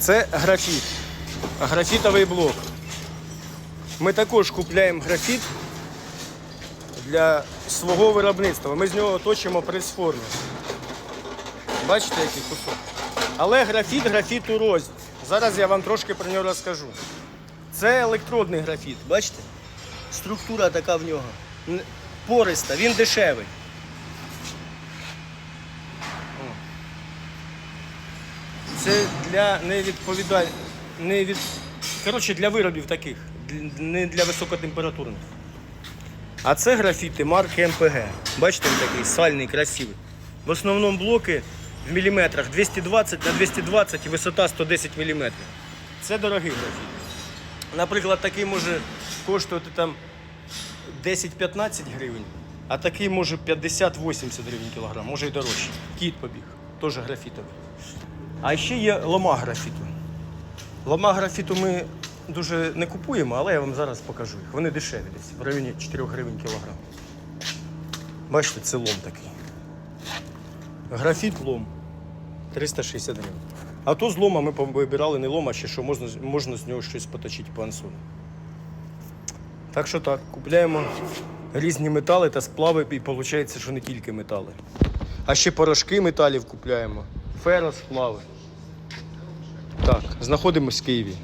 Це графіт. Графітовий блок. Ми також купляємо графіт для свого виробництва. Ми з нього точимо прес-форми. Бачите, який кусок? Але графіт графіту рознь. Зараз я вам трошки про нього розкажу. Це електродний графіт, бачите? Структура така в нього. Пориста, він дешевий. Це для невідповідаль... не від... Коротше, для виробів таких, не для високотемпературних. А це графіти марки МПГ. Бачите, він такий сальний, красивий. В основному блоки в міліметрах 220 на 220 і висота 110 міліметрів. Це дорогий графіт. Наприклад, такий може коштувати там 10-15 гривень, а такий може 50-80 гривень кілограм, може і дорожче. Кіт побіг, теж графітовий. А ще є лома графіту. Лома графіту ми дуже не купуємо, але я вам зараз покажу їх. Вони дешеві десь, в районі 4 гривень кілограм. Бачите, це лом такий. Графіт лом 360 гривень. А то з лома ми вибирали не лома, ще що можна, можна з нього щось поточити по ансону. Так що так, купляємо різні метали та сплави, і виходить, що не тільки метали. А ще порошки металів купляємо, феросплави. Так, знаходимося в Києві.